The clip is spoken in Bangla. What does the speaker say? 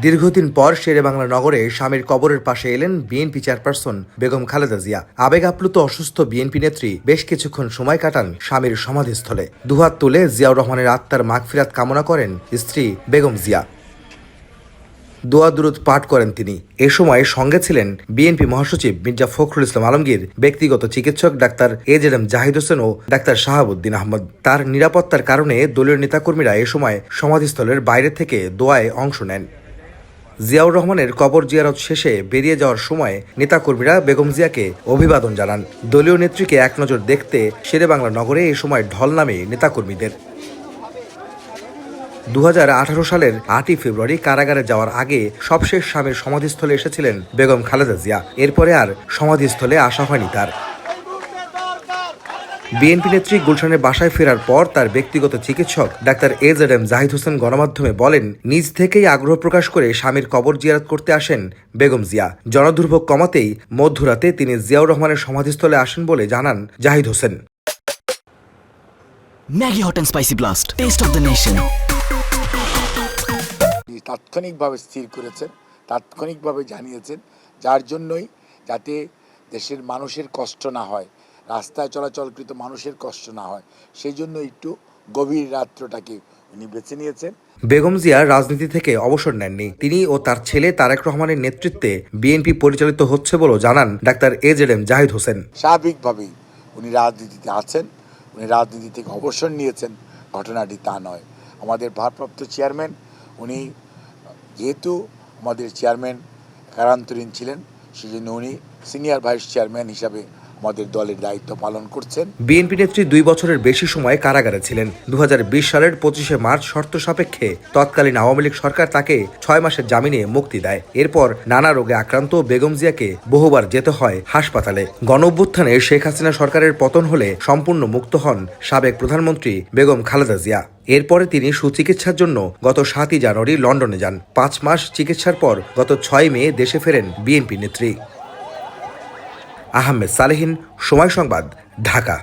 দীর্ঘদিন পর শেরেবাংলা নগরে স্বামীর কবরের পাশে এলেন বিএনপি চেয়ারপারসন বেগম খালেদা জিয়া। আবেগ আপ্লুত অসুস্থ বিএনপি নেত্রী বেশ কিছুক্ষণ সময় কাটান স্বামীর সমাধিস্থলে। দুহাত তুলে জিয়াউর রহমানের আত্মার মাগফিরাত কামনা করেন স্ত্রী বেগম জিয়া। দোয়া দুরুদ পাঠ করেন তিনি। এ সময় সঙ্গে ছিলেন বিএনপি মহাসচিব মির্জা ফখরুল ইসলাম আলমগীর, ব্যক্তিগত চিকিৎসক doctor A Z M Zahid Hossain O doctor Shahabuddin Ahmed. তার নিরাপত্তার কারণে দলীয় নেতাকর্মীরা এ সময় সমাধিস্থলের বাইরে থেকে দোয়ায় অংশ নেন। জিয়াউর রহমানের কবর জিয়ারত শেষে বেরিয়ে যাওয়ার সময় নেতাকর্মীরা বেগম জিয়াকে অভিবাদন জানান। দলীয় নেত্রীকে এক নজর দেখতে শেরেবাংলা নগরে এ সময় ঢল নামে নেতাকর্মীদের। দু হাজার আঠারো সালের আটই ফেব্রুয়ারি কারাগারে যাওয়ার আগে সবশেষ স্বামীর সমাধিস্থলে এসেছিলেন বেগম খালেদা জিয়া। এরপরে আর সমাধিস্থলে আসা হয়নি তার। বিএনপি নেত্রী গুলশানের বাসায় ফেরার পর তার ব্যক্তিগত চিকিৎসক doctor A Z M Zahid Hossain গণমাধ্যমে বলেন নিজ থেকেই আগ্রহ প্রকাশ করে স্বামীর কবর জিয়ারত করতে আসেন বেগম জিয়া। জনদুর্ভোগ কমাতেই মধ্যরাতে তিনি জিয়াউর রহমানের সমাধিস্থলে আসেন বলে জানান Zahid Hossain. Maggi hot and spicy blast taste of the nation. তিনি তাৎক্ষণিকভাবে স্থির করেছেন তাৎক্ষণিকভাবে জানিয়েছেন যার জন্যই যাতে দেশের মানুষের কষ্ট না হয়। রাস্তায় চলাচলকৃত মানুষের কষ্ট না হয় সেই জন্য একটু গভীর রাত্রটাকে উনি বেছে নিয়েছেন। বেগম জিয়া রাজনীতি থেকে অবসর নেননি। তিনি ও তার ছেলে তারেক রহমানের নেতৃত্বে বিএনপি পরিচালিত হচ্ছে বলেও জানান doctor A Z M Zahid Hossain. স্বাভাবিকভাবেই উনি রাজনীতিতে আছেন উনি রাজনীতি থেকে অবসর নিয়েছেন ঘটনাটি তা নয়। আমাদের ভারপ্রাপ্ত চেয়ারম্যান উনি যেহেতু আমাদের চেয়ারম্যান কারান্তরীণ ছিলেন সেজন্য উনি সিনিয়র ভাইস চেয়ারম্যান হিসাবে আমাদের দলের দায়িত্ব পালন করছেন। বিএনপি নেত্রী দুই বছরের বেশি সময় কারাগারে ছিলেন। দু হাজার বিশ সালের পঁচিশে মার্চ শর্ত সাপেক্ষে তৎকালীন আওয়ামী লীগ সরকার তাকে ছয় মাসের জামিনে মুক্তি দেয়। এরপর নানা রোগে আক্রান্ত বেগম জিয়াকে বহুবার যেতে হয় হাসপাতালে। গণ অভ্যুত্থানে শেখ হাসিনা সরকারের পতন হলে সম্পূর্ণ মুক্ত হন সাবেক প্রধানমন্ত্রী বেগম খালেদা জিয়া। এরপরে তিনি সুচিকিৎসার জন্য গত সাতই জানুয়ারি লন্ডনে যান। পাঁচ মাস চিকিৎসার পর গত ছয় মে দেশে ফেরেন বিএনপি নেত্রী। আহমেদ সালেহিন সময় সংবাদ ঢাকা।